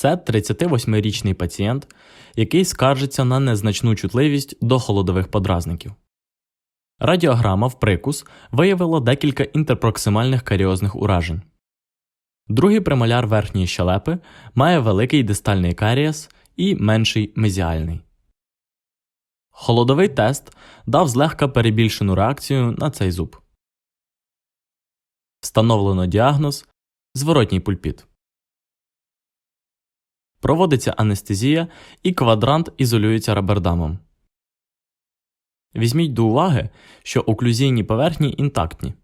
Це 38-річний пацієнт, який скаржиться на незначну чутливість до холодових подразників. Радіограма в прикус виявила декілька інтерпроксимальних каріозних уражень. Другий премоляр верхньої щелепи має великий дистальний карієс і менший мезіальний. Холодовий тест дав злегка перебільшену реакцію на цей зуб. Встановлено діагноз зворотній пульпіт. Проводиться анестезія і квадрант ізолюється рабердамом. Візьміть до уваги, що оклюзійні поверхні інтактні.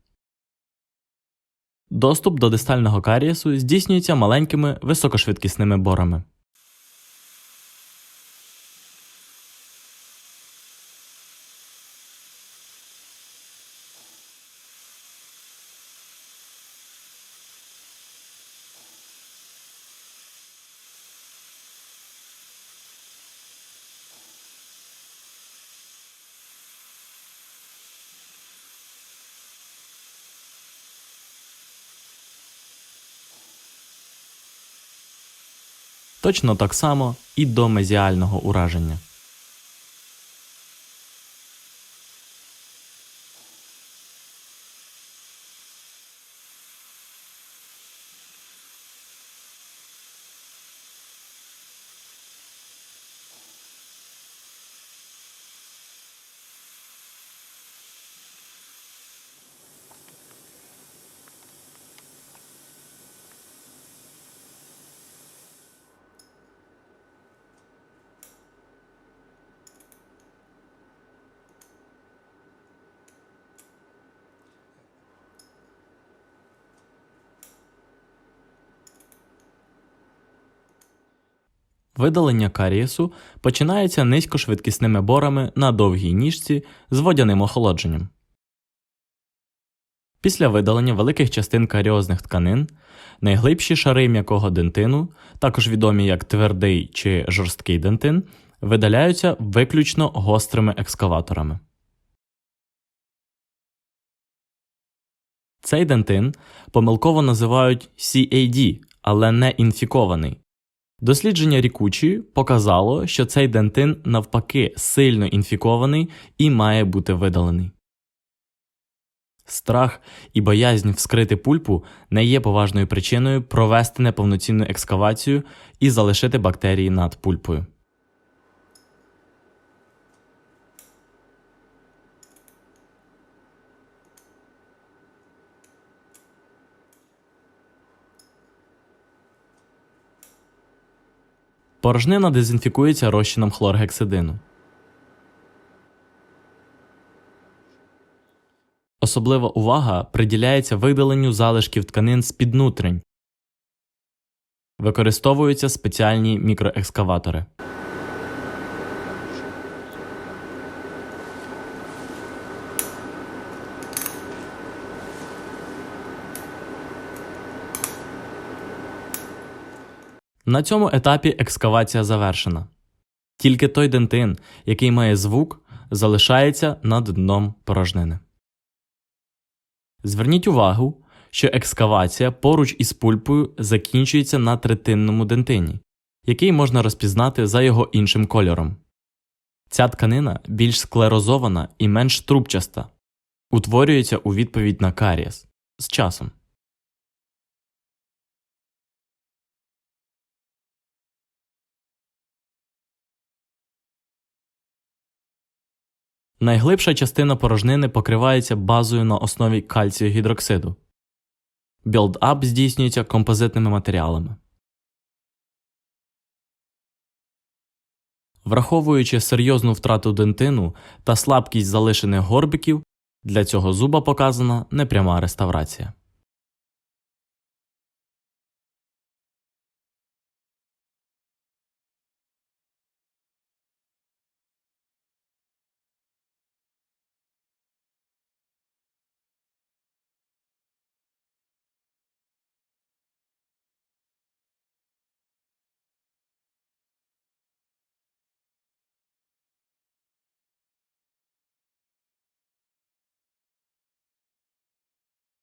Доступ до дистального карієсу здійснюється маленькими високошвидкісними борами. Точно так само і до мезіального ураження. Видалення карієсу починається низькошвидкісними борами на довгій ніжці з водяним охолодженням. Після видалення великих частин каріозних тканин найглибші шари м'якого дентину, також відомі як твердий чи жорсткий дентин, видаляються виключно гострими екскаваторами. Цей дентин помилково називають CAD, але не інфікований. Дослідження рікучі показало, що цей дентин навпаки сильно інфікований і має бути видалений. Страх і боязнь вскрити пульпу не є поважною причиною провести неповноцінну екскавацію і залишити бактерії над пульпою. Порожнина дезінфікується розчином хлоргексидину. Особлива увага приділяється видаленню залишків тканин з піднутрень. Використовуються спеціальні мікроекскаватори. На цьому етапі екскавація завершена. Тільки той дентин, який має звук, залишається над дном порожнини. Зверніть увагу, що екскавація поруч із пульпою закінчується на третинному дентині, який можна розпізнати за його іншим кольором. Ця тканина більш склерозована і менш трубчаста, утворюється у відповідь на карієс з часом. Найглибша частина порожнини покривається базою на основі кальцію гідроксиду. Білдап здійснюється композитними матеріалами. Враховуючи серйозну втрату дентину та слабкість залишених горбиків, для цього зуба показана непряма реставрація.